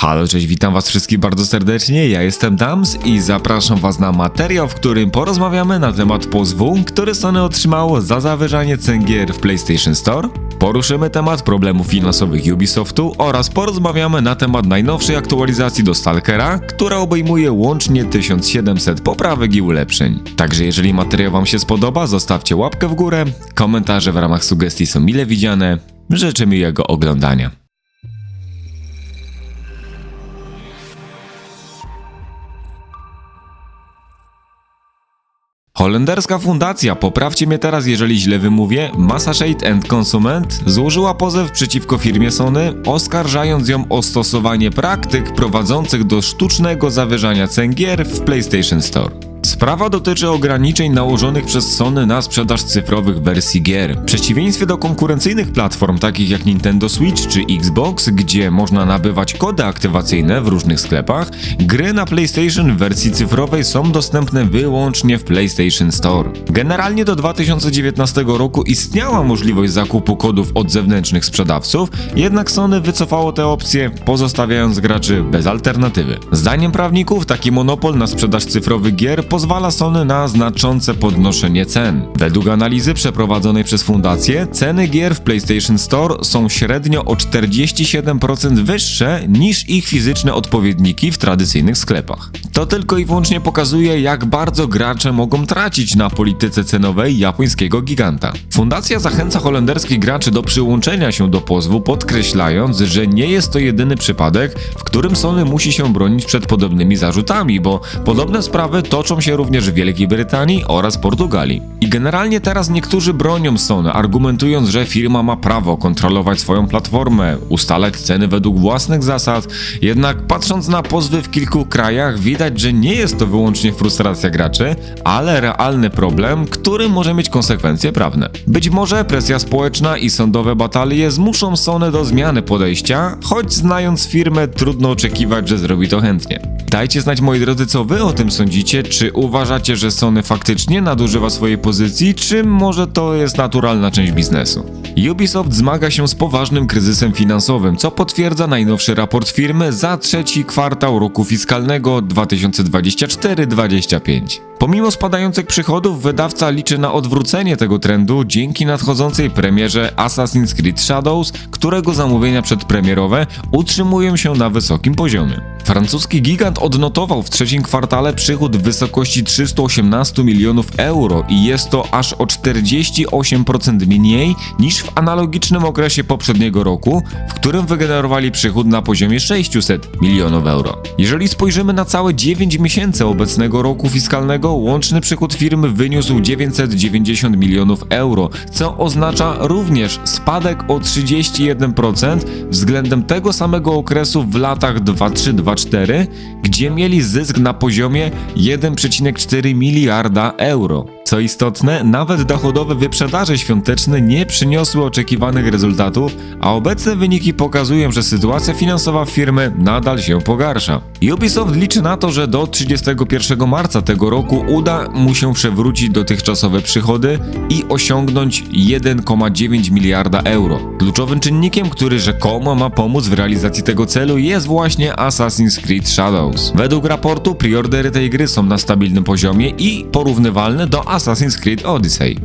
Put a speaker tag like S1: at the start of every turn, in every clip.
S1: Halo, cześć, witam was wszystkich bardzo serdecznie, ja jestem Dams i zapraszam was na materiał, w którym porozmawiamy na temat pozwu, który Sony otrzymało za zawyżanie cen gier w PlayStation Store, poruszymy temat problemów finansowych Ubisoftu oraz porozmawiamy na temat najnowszej aktualizacji do Stalkera, która obejmuje łącznie 1700 poprawek i ulepszeń. Także jeżeli materiał wam się spodoba, zostawcie łapkę w górę, komentarze w ramach sugestii są mile widziane, życzę miłego oglądania. Holenderska fundacja, poprawcie mnie teraz, jeżeli źle wymówię, Massachate and Consument złożyła pozew przeciwko firmie Sony, oskarżając ją o stosowanie praktyk prowadzących do sztucznego zawyżania cen gier w PlayStation Store. Sprawa dotyczy ograniczeń nałożonych przez Sony na sprzedaż cyfrowych wersji gier. W przeciwieństwie do konkurencyjnych platform takich jak Nintendo Switch czy Xbox, gdzie można nabywać kody aktywacyjne w różnych sklepach, gry na PlayStation w wersji cyfrowej są dostępne wyłącznie w PlayStation Store. Generalnie do 2019 roku istniała możliwość zakupu kodów od zewnętrznych sprzedawców, jednak Sony wycofało tę opcję, pozostawiając graczy bez alternatywy. Zdaniem prawników taki monopol na sprzedaż cyfrowych gier pozwala Sony na znaczące podnoszenie cen. Według analizy przeprowadzonej przez fundację, ceny gier w PlayStation Store są średnio o 47% wyższe niż ich fizyczne odpowiedniki w tradycyjnych sklepach. To tylko i wyłącznie pokazuje, jak bardzo gracze mogą tracić na polityce cenowej japońskiego giganta. Fundacja zachęca holenderskich graczy do przyłączenia się do pozwu, podkreślając, że nie jest to jedyny przypadek, w którym Sony musi się bronić przed podobnymi zarzutami, bo podobne sprawy toczą się również w Wielkiej Brytanii oraz Portugalii. I generalnie teraz niektórzy bronią Sony, argumentując, że firma ma prawo kontrolować swoją platformę, ustalać ceny według własnych zasad, jednak patrząc na pozwy w kilku krajach, widać, że nie jest to wyłącznie frustracja graczy, ale realny problem, który może mieć konsekwencje prawne. Być może presja społeczna i sądowe batalie zmuszą Sony do zmiany podejścia, choć znając firmę trudno oczekiwać, że zrobi to chętnie. Dajcie znać moi drodzy, co wy o tym sądzicie, czy uważacie, że Sony faktycznie nadużywa swojej pozycji, czy może to jest naturalna część biznesu. Ubisoft zmaga się z poważnym kryzysem finansowym, co potwierdza najnowszy raport firmy za trzeci kwartał roku fiskalnego 2024-2025. Pomimo spadających przychodów, wydawca liczy na odwrócenie tego trendu dzięki nadchodzącej premierze Assassin's Creed Shadows, którego zamówienia przedpremierowe utrzymują się na wysokim poziomie. Francuski gigant odnotował w trzecim kwartale przychód w wysokości 318 milionów euro i jest to aż o 48% mniej niż w analogicznym okresie poprzedniego roku, w którym wygenerowali przychód na poziomie 600 milionów euro. Jeżeli spojrzymy na całe 9 miesięcy obecnego roku fiskalnego, łączny przychód firmy wyniósł 990 milionów euro, co oznacza również spadek o 31% względem tego samego okresu w latach 23-24, gdzie mieli zysk na poziomie 1,4 miliarda euro. Co istotne, nawet dochodowe wyprzedaże świąteczne nie przyniosły oczekiwanych rezultatów, a obecne wyniki pokazują, że sytuacja finansowa firmy nadal się pogarsza. Ubisoft liczy na to, że do 31 marca tego roku uda mu się przewrócić dotychczasowe przychody i osiągnąć 1,9 miliarda euro. Kluczowym czynnikiem, który rzekomo ma pomóc w realizacji tego celu jest właśnie Assassin's Creed Shadows. Według raportu preordery tej gry są na stabilnym poziomie i porównywalne do Assassin's Creed Odyssey.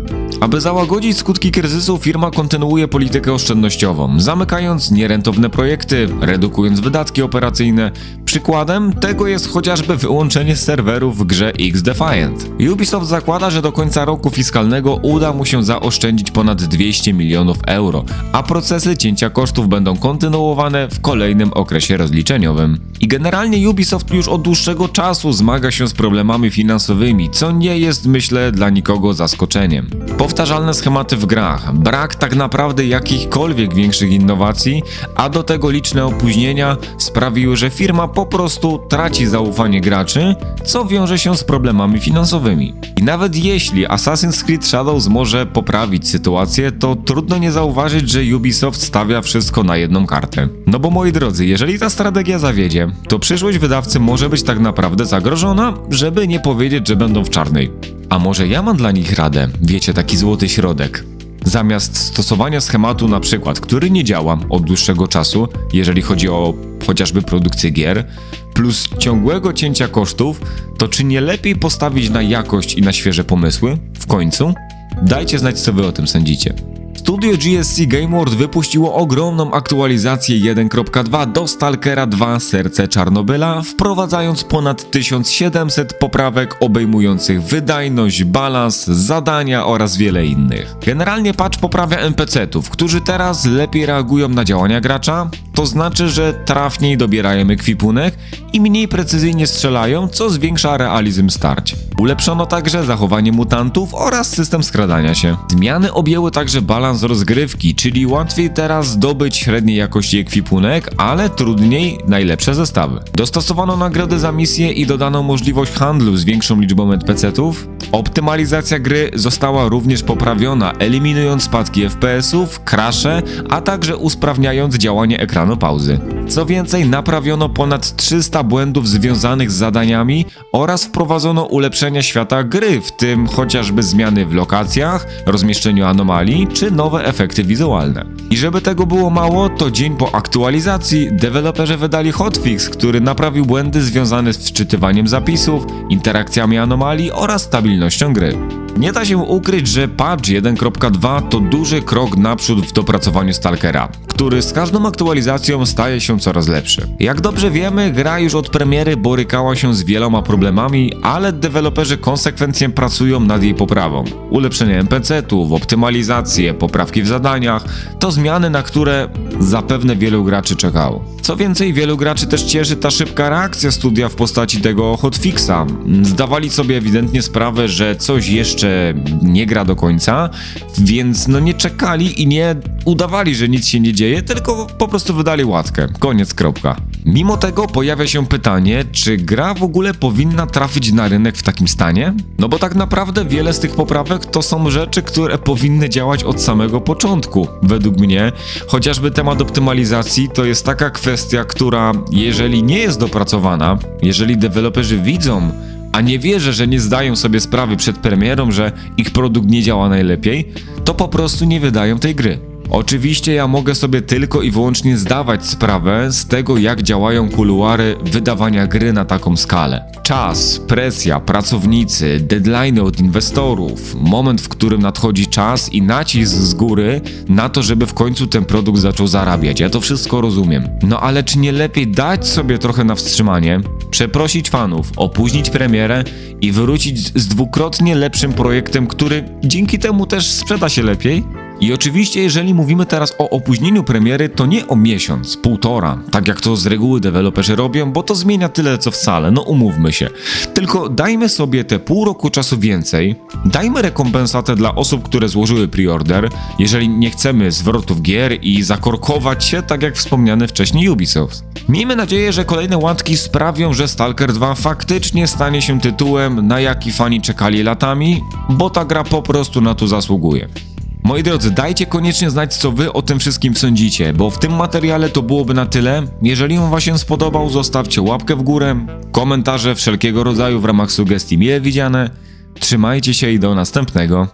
S1: Aby załagodzić skutki kryzysu, firma kontynuuje politykę oszczędnościową, zamykając nierentowne projekty, redukując wydatki operacyjne. Przykładem tego jest chociażby wyłączenie serwerów w grze X-Defiant. Ubisoft zakłada, że do końca roku fiskalnego uda mu się zaoszczędzić ponad 200 milionów euro, a procesy cięcia kosztów będą kontynuowane w kolejnym okresie rozliczeniowym. I generalnie Ubisoft już od dłuższego czasu zmaga się z problemami finansowymi, co nie jest myślę dla nikogo zaskoczeniem. Powtarzalne schematy w grach, brak tak naprawdę jakichkolwiek większych innowacji, a do tego liczne opóźnienia sprawiły, że firma po prostu traci zaufanie graczy, co wiąże się z problemami finansowymi. I nawet jeśli Assassin's Creed Shadows może poprawić sytuację, to trudno nie zauważyć, że Ubisoft stawia wszystko na jedną kartę. No bo moi drodzy, jeżeli ta strategia zawiedzie, to przyszłość wydawcy może być tak naprawdę zagrożona, żeby nie powiedzieć, że będą w czarnej. A może ja mam dla nich radę? Wiecie, taki złoty środek. Zamiast stosowania schematu na przykład, który nie działa od dłuższego czasu, jeżeli chodzi o chociażby produkcję gier, plus ciągłego cięcia kosztów, to czy nie lepiej postawić na jakość i na świeże pomysły? W końcu? Dajcie znać, co wy o tym sądzicie. Studio GSC Game World wypuściło ogromną aktualizację 1.2 do Stalkera 2 Serce Czarnobyla, wprowadzając ponad 1700 poprawek obejmujących wydajność, balans, zadania oraz wiele innych. Generalnie patch poprawia NPC-ów, którzy teraz lepiej reagują na działania gracza, to znaczy, że trafniej dobierają ekwipunek i mniej precyzyjnie strzelają, co zwiększa realizm starć. Ulepszono także zachowanie mutantów oraz system skradania się. Zmiany objęły także balans rozgrywki, czyli łatwiej teraz zdobyć średniej jakości ekwipunek, ale trudniej najlepsze zestawy. Dostosowano nagrody za misje i dodano możliwość handlu z większą liczbą NPC-ów. Optymalizacja gry została również poprawiona, eliminując spadki FPS-ów, crashe, a także usprawniając działanie ekranu Co więcej, naprawiono ponad 300 błędów związanych z zadaniami oraz wprowadzono ulepszenia świata gry, w tym chociażby zmiany w lokacjach, rozmieszczeniu anomalii czy nowe efekty wizualne. I żeby tego było mało, to dzień po aktualizacji deweloperzy wydali hotfix, który naprawił błędy związane z wczytywaniem zapisów, interakcjami anomalii oraz stabilnością gry. Nie da się ukryć, że patch 1.2 to duży krok naprzód w dopracowaniu Stalkera, który z każdą aktualizacją staje się coraz lepszy. Jak dobrze wiemy, gra już od premiery borykała się z wieloma problemami, ale deweloperzy konsekwentnie pracują nad jej poprawą. Ulepszenie NPC-ów, optymalizacje, poprawki w zadaniach to zmiany, na które zapewne wielu graczy czekało. Co więcej, wielu graczy też cieszy ta szybka reakcja studia w postaci tego hotfixa. Zdawali sobie ewidentnie sprawę, że coś jeszcze nie gra do końca, więc no nie czekali i nie udawali, że nic się nie dzieje, tylko po prostu wydali łatkę. Koniec, kropka. Mimo tego pojawia się pytanie, czy gra w ogóle powinna trafić na rynek w takim stanie? No bo tak naprawdę wiele z tych poprawek to są rzeczy, które powinny działać od samego początku, według mnie. Chociażby temat optymalizacji to jest taka kwestia, która jeżeli nie jest dopracowana, jeżeli deweloperzy widzą, a nie wierzę, że nie zdają sobie sprawy przed premierą, że ich produkt nie działa najlepiej, to po prostu nie wydają tej gry. Oczywiście ja mogę sobie tylko i wyłącznie zdawać sprawę z tego, jak działają kuluary wydawania gry na taką skalę. Czas, presja, pracownicy, deadline od inwestorów, moment, w którym nadchodzi czas i nacisk z góry na to, żeby w końcu ten produkt zaczął zarabiać. Ja to wszystko rozumiem. No ale czy nie lepiej dać sobie trochę na wstrzymanie, przeprosić fanów, opóźnić premierę i wrócić z dwukrotnie lepszym projektem, który dzięki temu też sprzeda się lepiej? I oczywiście, jeżeli mówimy teraz o opóźnieniu premiery, to nie o miesiąc, półtora, tak jak to z reguły deweloperzy robią, bo to zmienia tyle co wcale, no umówmy się. Tylko dajmy sobie te pół roku czasu więcej, dajmy rekompensatę dla osób, które złożyły preorder, jeżeli nie chcemy zwrotów gier i zakorkować się, tak jak wspomniany wcześniej Ubisoft. Miejmy nadzieję, że kolejne łatki sprawią, że Stalker 2 faktycznie stanie się tytułem, na jaki fani czekali latami, bo ta gra po prostu na to zasługuje. Moi drodzy, dajcie koniecznie znać, co wy o tym wszystkim sądzicie, bo w tym materiale to byłoby na tyle. Jeżeli on wam się spodobał, zostawcie łapkę w górę, komentarze wszelkiego rodzaju w ramach sugestii mile widziane. Trzymajcie się i do następnego.